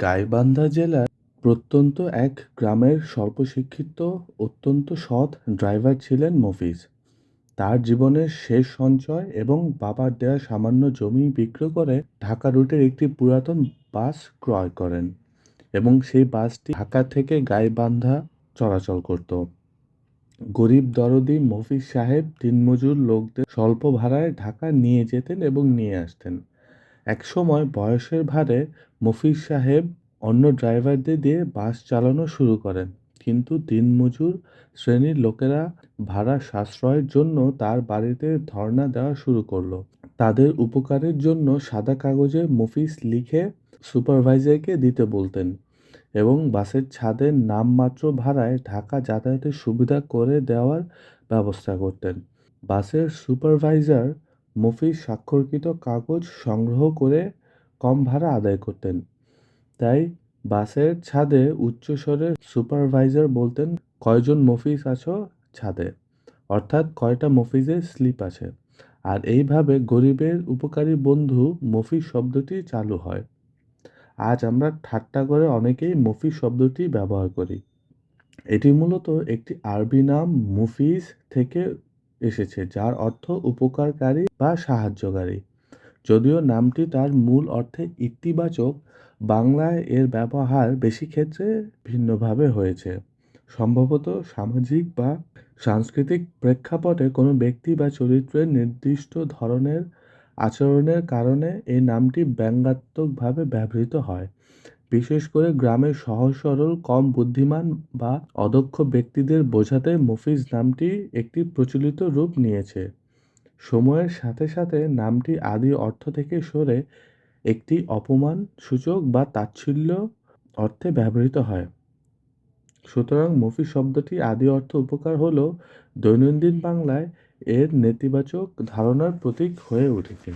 গাইবান্ধা জেলার প্রত্যন্ত এক গ্রামের স্বল্পশিক্ষিত, অত্যন্ত সৎ ড্রাইভার ছিলেন মফিজ। তার জীবনের শেষ সঞ্চয় এবং বাবার দেয়া সামান্য জমি বিক্রি করে ঢাকা রুটের একটি পুরাতন বাস ক্রয় করেন এবং সেই বাসটি ঢাকা থেকে গাইবান্ধা চলাচল করত। গরিব দরদি মফিজ সাহেব দিনমজুর লোকদের স্বল্প ভাড়ায় ঢাকা নিয়ে যেতেন এবং নিয়ে আসতেন। একসময় বয়সের ভারে মফিজ সাহেব অন্য ড্রাইভারদের দিয়ে বাস চালানো শুরু করেন। কিন্তু দিনমজুর শ্রেণির লোকেরা ভাড়া সাশ্রয়ের জন্য তার বাড়িতে ধর্ণা দেওয়া শুরু করল। তাদের উপকারের জন্য সাদা কাগজে মফিজ লিখে সুপারভাইজারকে দিতে বলতেন এবং বাসের ছাদের নামমাত্র ভাড়ায় ঢাকা যাতায়াতের সুবিধা করে দেওয়ার ব্যবস্থা করতেন। বাসের সুপারভাইজার মফিজ স্বাক্ষরকৃত কাগজ সংগ্রহ করে কম ভাড়া আদায় করতেন। তাই বাসের ছাদে উচ্চস্বরে সুপারভাইজার বলতেন, কয়জন মফিজ আছো ছাদে? অর্থাৎ কয়টা মফিজের স্লিপ আছে। আর এইভাবে গরিবের উপকারী বন্ধু মফিজ শব্দটি চালু হয়। আজ আমরা ঠাট্টা করে অনেকেই মফিজ শব্দটি ব্যবহার করি। এটি মূলত একটি আরবি নাম মুফিজ থেকে এসেছে, যার অর্থ উপকারকারী বা সাহায্যকারী। যদিও নামটি তার মূল অর্থে ইতিবাচক, বাংলায় এর ব্যবহার বেশি ক্ষেত্রে ভিন্নভাবে হয়েছে। সম্ভবত সামাজিক বা সাংস্কৃতিক প্রেক্ষাপটে কোনো ব্যক্তি বা চরিত্রের নির্দিষ্ট ধরনের আচরণের কারণে এই নামটি ব্যঙ্গাত্মকভাবে ব্যবহৃত হয়। বিশেষ করে গ্রামের সহজ সরল, কম বুদ্ধিমান বা অদক্ষ ব্যক্তিদের বোঝাতে মফিজ নামটি একটি প্রচলিত রূপ নিয়েছে। সময়ের সাথে সাথে নামটি আদি অর্থ থেকে সরে একটি অপমান, সূচক বা তাচ্ছিল্য অর্থে ব্যবহৃত হয়। সুতরাং মফিজ শব্দটি আদি অর্থ উপকার হল দৈনন্দিন বাংলায় এর নেতিবাচক ধারণার প্রতীক হয়ে উঠেছে।